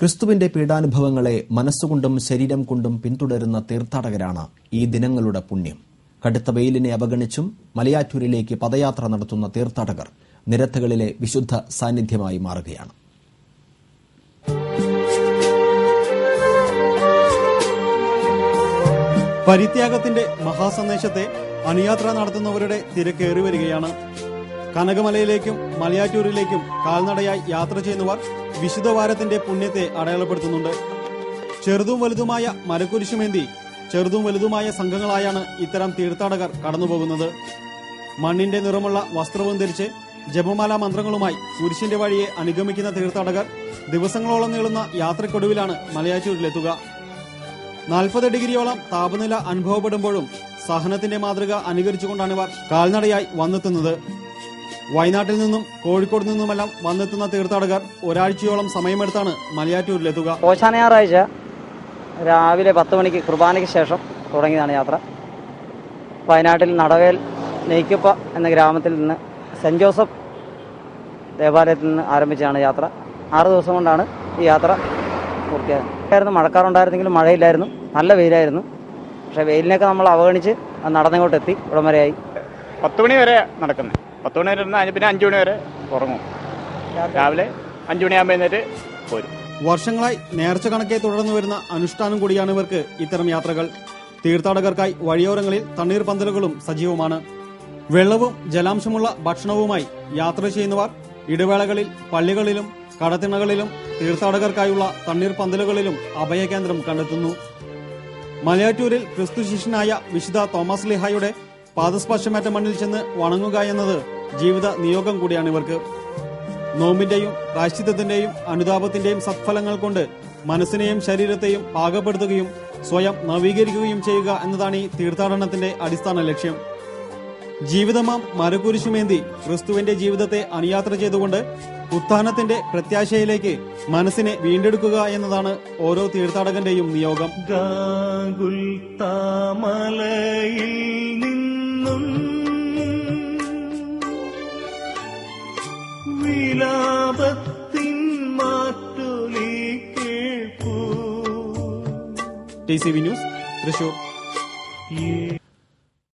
ക്രിസ്തുവിന്റെ പീഡാനുഭവങ്ങളെ മനസ്സുകൊണ്ടും ശരീരം കൊണ്ടും പിന്തുടരുന്ന തീർത്ഥാടകരാണ് ഈ ദിനങ്ങളുടെ പുണ്യം. കടുത്ത വെയിലിനെ അവഗണിച്ചും മലയാറ്റൂരിലേക്ക് പദയാത്ര നടത്തുന്ന തീർത്ഥാടകർ നിരത്തുകളിലെ വിശുദ്ധ സാന്നിധ്യമായി മാറുകയാണ്. പരിത്യാഗത്തിന്റെ മഹാസന്ദേശത്തെ അനുയാത്ര നടത്തുന്നവരുടെ തിരക്കേറി വരികയാണ് കനകമലയിലേക്കും മലയാറ്റൂരിലേക്കും കാൽനടയായി യാത്ര ചെയ്യുന്നവർ വിശുദ്ധവാരത്തിന്റെ പുണ്യത്തെ അടയാളപ്പെടുത്തുന്നുണ്ട്. ചെറുതും വലുതുമായ മരക്കുരിശുമേന്തി ചെറുതും വലുതുമായ സംഘങ്ങളായാണ് ഇത്തരം തീർത്ഥാടകർ കടന്നുപോകുന്നത്. മണ്ണിന്റെ നിറമുള്ള വസ്ത്രവും ധരിച്ച് ജപമാല മന്ത്രങ്ങളുമായി കുരിശിന്റെ വഴിയെ അനുഗമിക്കുന്ന തീർത്ഥാടകർ ദിവസങ്ങളോളം നീളുന്ന യാത്രക്കൊടുവിലാണ് മലയാറ്റൂരിലെത്തുക. നാൽപ്പത് ഡിഗ്രിയോളം താപനില അനുഭവപ്പെടുമ്പോഴും സഹനത്തിന്റെ മാതൃക അനുകരിച്ചുകൊണ്ടാണ് ഇവർ കാൽനടയായി വന്നെത്തുന്നത്. വയനാട്ടിൽ നിന്നും കോഴിക്കോട് നിന്നുമെല്ലാം വന്നെത്തുന്ന തീർത്ഥാടകർ ഒരാഴ്ചയോളം സമയമെടുത്താണ് മലയാറ്റൂരിലെത്തുക ഓശാന ഞായറാഴ്ച രാവിലെ പത്ത് മണിക്ക് കുർബാനയ്ക്ക് ശേഷം തുടങ്ങിയതാണ് യാത്ര. വയനാട്ടിൽ നടവേൽ നെയ്ക്കുപ്പ എന്ന ഗ്രാമത്തിൽ നിന്ന് സെന്റ് ജോസഫ് ദേവാലയത്തിൽ നിന്ന് ആരംഭിച്ചാണ് യാത്ര. ആറ് ദിവസം കൊണ്ടാണ് ഈ യാത്ര പൂർത്തിയായത്. മഴക്കാറുണ്ടായിരുന്നെങ്കിലും മഴയില്ലായിരുന്നു നല്ല വെയിലായിരുന്നു. പക്ഷേ വെയിലിനൊക്കെ നമ്മൾ അവഗണിച്ച് നടന്നിങ്ങോട്ടെത്തി ഉടമരയായി ഇവിടം വരെയായി പത്ത് മണി വരെ നടക്കുന്നത് പത്ത് മണി വരെ ഇരുന്ന് പിന്നെ അഞ്ചു മണി വരെ ഉറങ്ങും. രാവിലെ അഞ്ചു മണിയാകുമ്പോൾ എഴുന്നേറ്റ് പോരും. വർഷങ്ങളായി നേർച്ച കണക്കെ തുടർന്നു വരുന്ന അനുഷ്ഠാനം കൂടിയാണ് ഇവർക്ക് ഇത്തരം യാത്രകൾ. തീർത്ഥാടകർക്കായി വഴിയോരങ്ങളിൽ തണ്ണീർ പന്തലുകളും സജീവമാണ്. വെള്ളവും ജലാംശമുള്ള ഭക്ഷണവുമായി യാത്ര ചെയ്യുന്നവർ ഇടവേളകളിൽ പള്ളികളിലും കടത്തിണകളിലും തീർത്ഥാടകർക്കായുള്ള തണ്ണീർ പന്തലുകളിലും അഭയകേന്ദ്രം കണ്ടെത്തുന്നു. മലയാറ്റൂരിൽ ക്രിസ്തു ശിഷ്യനായ വിശുദ്ധ തോമസ് ലിഹായുടെ പാദസ്പർശമേറ്റ മണ്ണിൽ ചെന്ന് വണങ്ങുക എന്നത് ജീവിത നിയോഗം കൂടിയാണ് ഇവർക്ക്. നോമ്പിന്റെയും പ്രാശ്ചിത്തത്തിന്റെയും അനുതാപത്തിന്റെയും സത്ഫലങ്ങൾ കൊണ്ട് മനസ്സിനെയും ശരീരത്തെയും പാകപ്പെടുത്തുകയും സ്വയം നവീകരിക്കുകയും ചെയ്യുക എന്നതാണ് ഈ തീർത്ഥാടനത്തിന്റെ അടിസ്ഥാന ലക്ഷ്യം. ജീവിതമാം മരക്കുരിശുമേന്തി ക്രിസ്തുവിന്റെ ജീവിതത്തെ അനുയാത്ര ചെയ്തുകൊണ്ട് ഉത്ഥാനത്തിന്റെ പ്രത്യാശയിലേക്ക് മനസ്സിനെ വീണ്ടെടുക്കുക എന്നതാണ് ഓരോ തീർത്ഥാടകന്റെയും നിയോഗം. T C V news Thrissur.